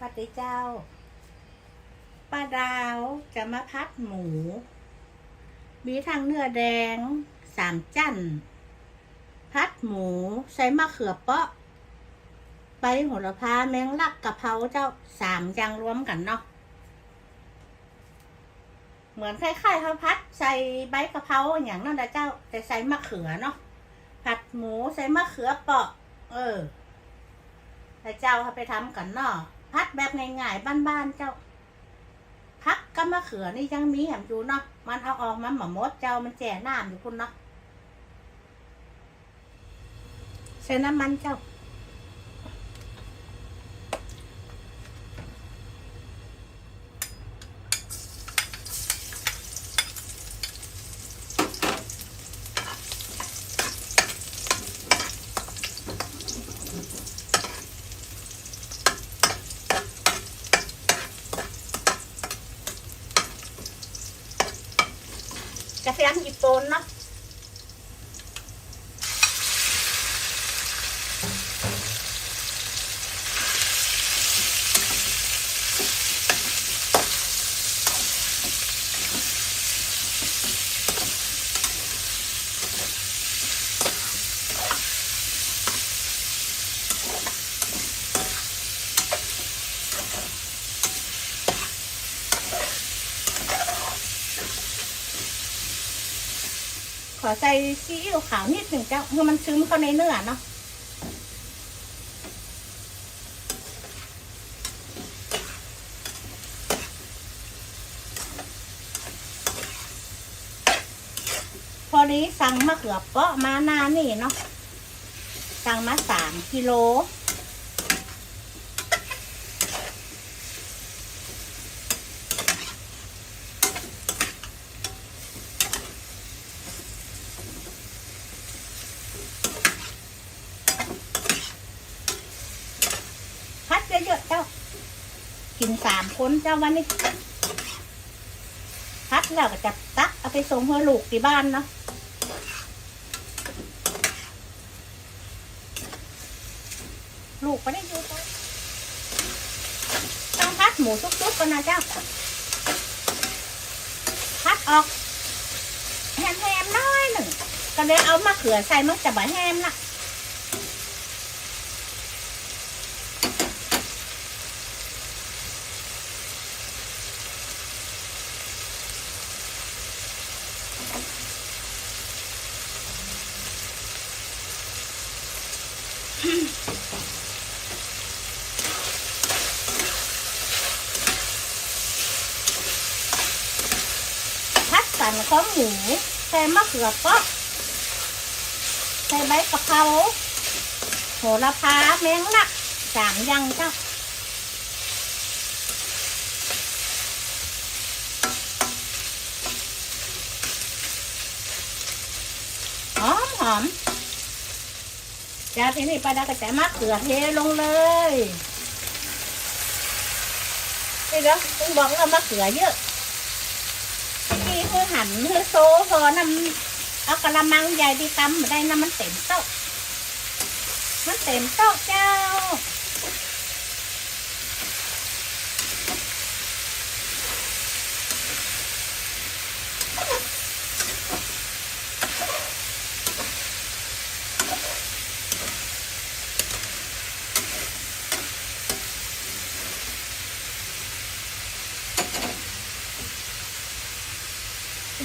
ปฏิเจ้าป้าดาวจะมาพัดหมู มีทั้งเนื้อแดง สามจั่นพัดหมูใส่มะเขือเปาะใบโหระพาแมงลักกะเพราเจ้าสามอย่างรวมกันเนาะเหมือนคล้ายๆเขาพัดใส่ใบกะเพราอย่างนั้นนะเจ้า แต่ใส่มะเขือเนาะผัดหมูใส่มะเขือเปาะ เออแต่เจ้าเขาไปทำกันเนาะ พัดแบบง่ายๆบ้านๆเจ้าพักก็มะเขือนี่ยังมีแหมอยู่เนาะมันเอาออกมาหมามดเจ้ามันแจ่น้ำอยู่คุณเนาะใส่น้ำมันเจ้า เทียมญี่ปุ่นเนาะ ขอใส่ซีอิ๊วขาวนิดหนึ่งเจ้าเพื่อมันซึมเข้าในเนื้อเนาะพอดีสั่งมะเขือเปาะมาหนานี่เนาะสั่งมาสามกิโล พัดเยอะๆเจ้า กิน สามคนเจ้าวันนี้พัดแล้วก็จะตักเอาไปส่งให้ลูกที่บ้านเนาะลูกไปได้อยู่ไปต้องพัดหมูทุกๆก่อนนะเจ้าพัดออกแฮมๆน้อยหนึ่งก็เลยเอามะเขือใส่มันจะบ่แฮมละพัดสั นของหมูใส่มะเขือเปาะใส่ใบกะเพราโหระพาแมงลักสามยังเจ้าหอมหอมจากที่นี่ไปได้ก็จะมะเขือเทลงเลยนี่เดี๋ยวต้องบอกว่ามะเขือเยอะ คือหันคือโซพอนำเอากระมังใหญ่ที่ตำมาได้น้ำมันเต็มโต๊ะมันเต็มโต๊ะเจ้า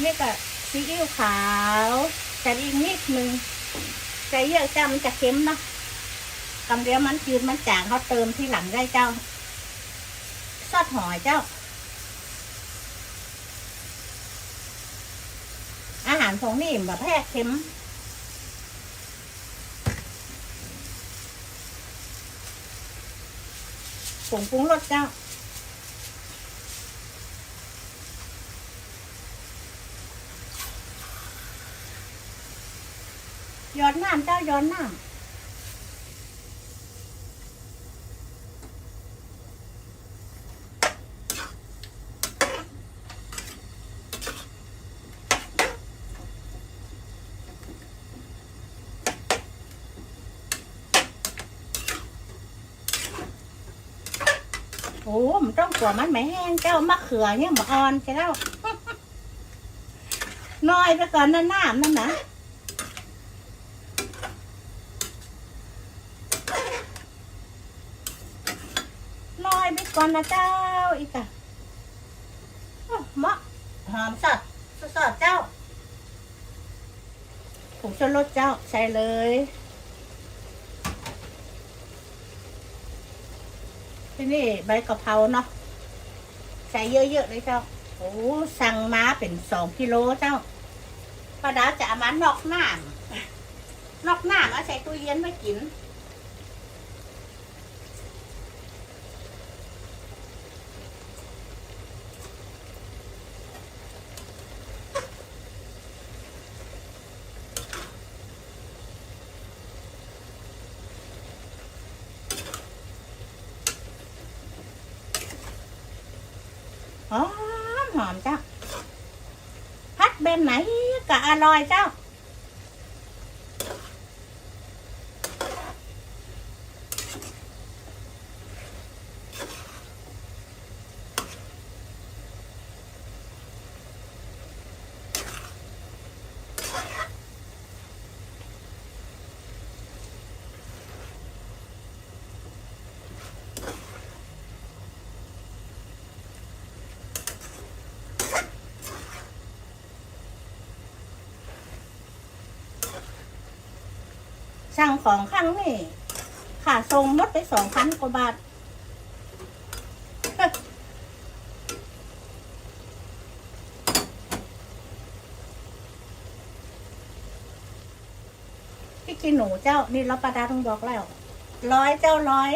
นี้ก็ซีอิ๊วขาวแต่อีกนิดนึงใส่เยอะจ้ามันจะเค็มเนาะกำเดียวมันจืดมันจางเขาเติมที่หลังได้เจ้าซอสหอยเจ้า อาหารของนี่แบบแพ้เค็มผงปรุงรสเจ้า ย้อนน้ำเจ้าย้อนน้โอ้มันต้องกลัวมันไม่แห้งเจ้ามะเขือเนี่ยมาอ่อนใช่แล้วน้อยไปก่อนนะน้ำนั่นนะน้อยไป ก่อนนะเจ้าอีกอะโอ้มะหอมสดสดเจ้าผงชูรสเจ้าใส่เลยที่นี่ใบกะเพราเนาะใส่เยอะๆเลยเจ้าโอ้สั่งมาเป็นสองกิโลเจ้าป้าดาจะเอามานอกน้ำนอกน้ำเอาใส่ตู้เย็นไว้กิน หอมหอมเจ้าพัดแบบไหนก็อร่อยเจ้า สั่งของครั้งนี่ค่าทรงหมดไปสองพันกว่าบาทพี่กินหนูเจ้านี่รับประดาต้องบอกแล้ว ร้อยเจ้าร้อย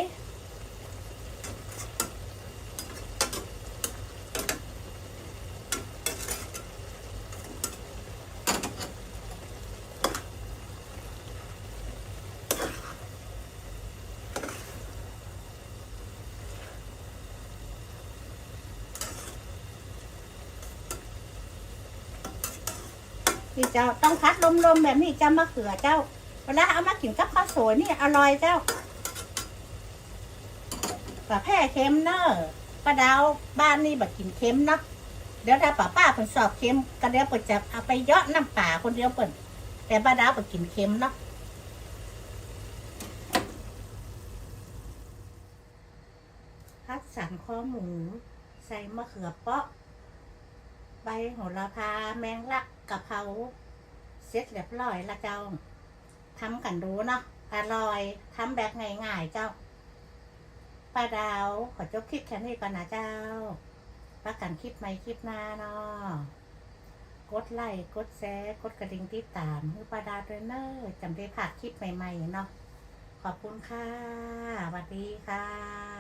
ี่เจ้าต้องพัดลมๆแบบนี้จะมะเขือเจ้าเวลาเอามากินกับข้าวสวยนี่อร่อยเจ้าปลาแพร่เค็มเนอะป้าดาวบ้านนี่แบบกินเค็มเนาะเดี๋ยวถ้าป้าป้าเพิ่นสอบเค็มก็เดี๋ยวเปิดจะเอาไปเยอะน้ำป่าคนเดียวเปิ่นแต่ป้าดาวแบบกินเค็มเนาะพัดสันข้อหมูใส่มะเขือเปาะ ใบโหระพาแมงลักกะเพราเสร็จเรียบร้อยละเจ้าทำกันดูเนาะอร่อยทำแบบง่ายๆเจ้าป้าดาวขอจบคลิปแค่นี้ก่อนนะเจ้าประกันคลิปใหม่คลิปหน้าเนาะกดไลค์กดแชร์กดกระดิ่งติดตามให้ป้าดาวด้วยเนอะจำได้ผ่าคลิปใหม่ๆเนาะขอบคุณค่ะสวัสดีค่ะ